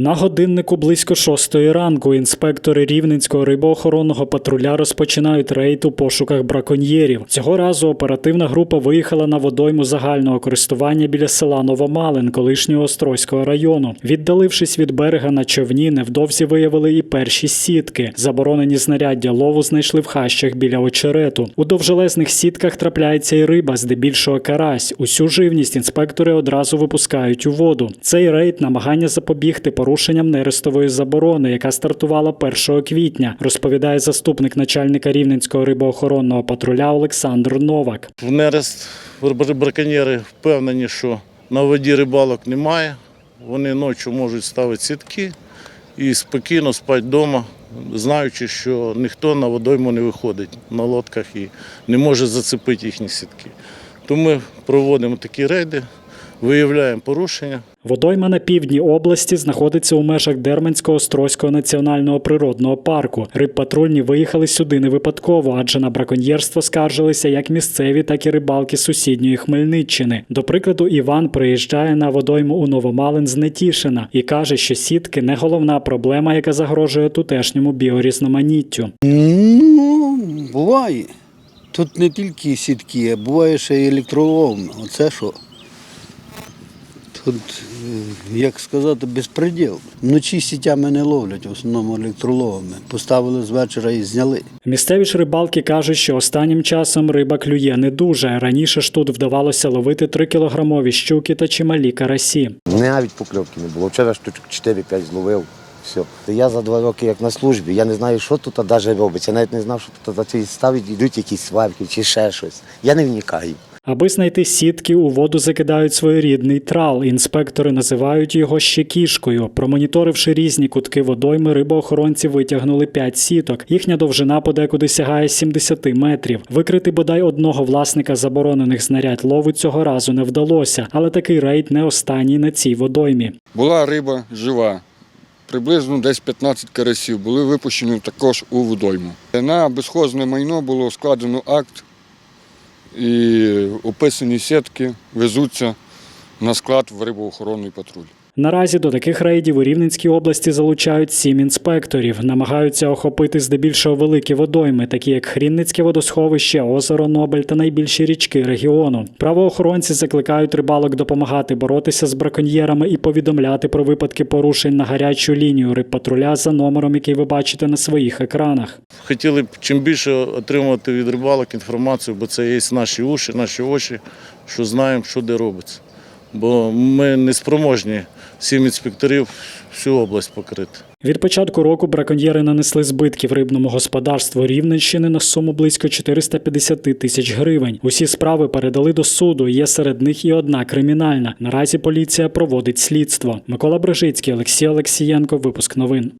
На годиннику близько шостої ранку інспектори рівненського рибоохоронного патруля розпочинають рейд у пошуках браконьєрів. Цього разу оперативна група виїхала на водойму загального користування біля села Новомалин, колишнього Острозького району. Віддалившись від берега на човні, невдовзі виявили і перші сітки. Заборонені знаряддя лову знайшли в хащах біля очерету. У довжелезних сітках трапляється і риба, здебільшого карась. Усю живність інспектори одразу випускають у воду. Цей рейд намагання запобігти порушенням нерестової заборони, яка стартувала 1 квітня, розповідає заступник начальника рівненського рибоохоронного патруля Олександр Новак. В нерест браконьєри впевнені, що на воді рибалок немає. Вони ночі можуть ставити сітки і спокійно спати вдома, знаючи, що ніхто на водойму не виходить на лодках і не може зацепити їхні сітки. Тому ми проводимо такі рейди, виявляємо порушення. Водойма на півдні області знаходиться у межах Дерманського Острозького національного природного парку. Рибпатрульні виїхали сюди не випадково, адже на браконьєрство скаржилися як місцеві, так і рибалки з сусідньої Хмельниччини. До прикладу, Іван приїжджає на водойму у Новомалин з Нетішина і каже, що сітки не головна проблема, яка загрожує тутешньому біорізноманіттю. Ну, буває. Тут не тільки сітки, а буває ще й електролом. Оце що? Тут, е, як сказати, безпреділ. Вночі сітями не ловлять, в основному електроловами. Поставили з вечора і зняли. Місцеві ж рибалки кажуть, що останнім часом риба клює не дуже. Раніше ж тут вдавалося ловити 3-кілограмові щуки та чималі карасі. Навіть покльовки не було. Вчора штучок 4-5 зловив. Все. Я за два роки як на службі, я не знаю, що тут навіть робиться. Я навіть не знав, що тут ставить, йдуть якісь сварки чи ще щось. Я не вникаю. Аби знайти сітки, у воду закидають своєрідний трал. Інспектори називають його ще кішкою. Промоніторивши різні кутки водойми, рибоохоронці витягнули 5 сіток. Їхня довжина подекуди сягає 70 метрів. Викрити бодай одного власника заборонених знарядь лову цього разу не вдалося, але такий рейд не останній на цій водоймі. Була риба жива. Приблизно десь 15 карасів були випущені також у водойму. На безхозне майно було складено акт і описані сітки везуться на склад в рибоохоронний патруль. Наразі до таких рейдів у Рівненській області залучають сім інспекторів, намагаються охопити здебільшого великі водойми, такі як Хрінницьке водосховище, озеро Нобель та найбільші річки регіону. Правоохоронці закликають рибалок допомагати боротися з браконьєрами і повідомляти про випадки порушень на гарячу лінію рибпатруля за номером, який ви бачите на своїх екранах. Хотіли б чим більше отримувати від рибалок інформацію, бо це є наші уші, наші очі, що знаємо, що де робиться. Бо ми не спроможні сім інспекторів всю область покрити. Від початку року браконьєри нанесли збитків рибному господарству Рівненщини на суму близько 450 тисяч гривень. Усі справи передали до суду. Є серед них і одна кримінальна. Наразі поліція проводить слідство. Микола Брежицький, Олексій Олексієнко. Випуск новин.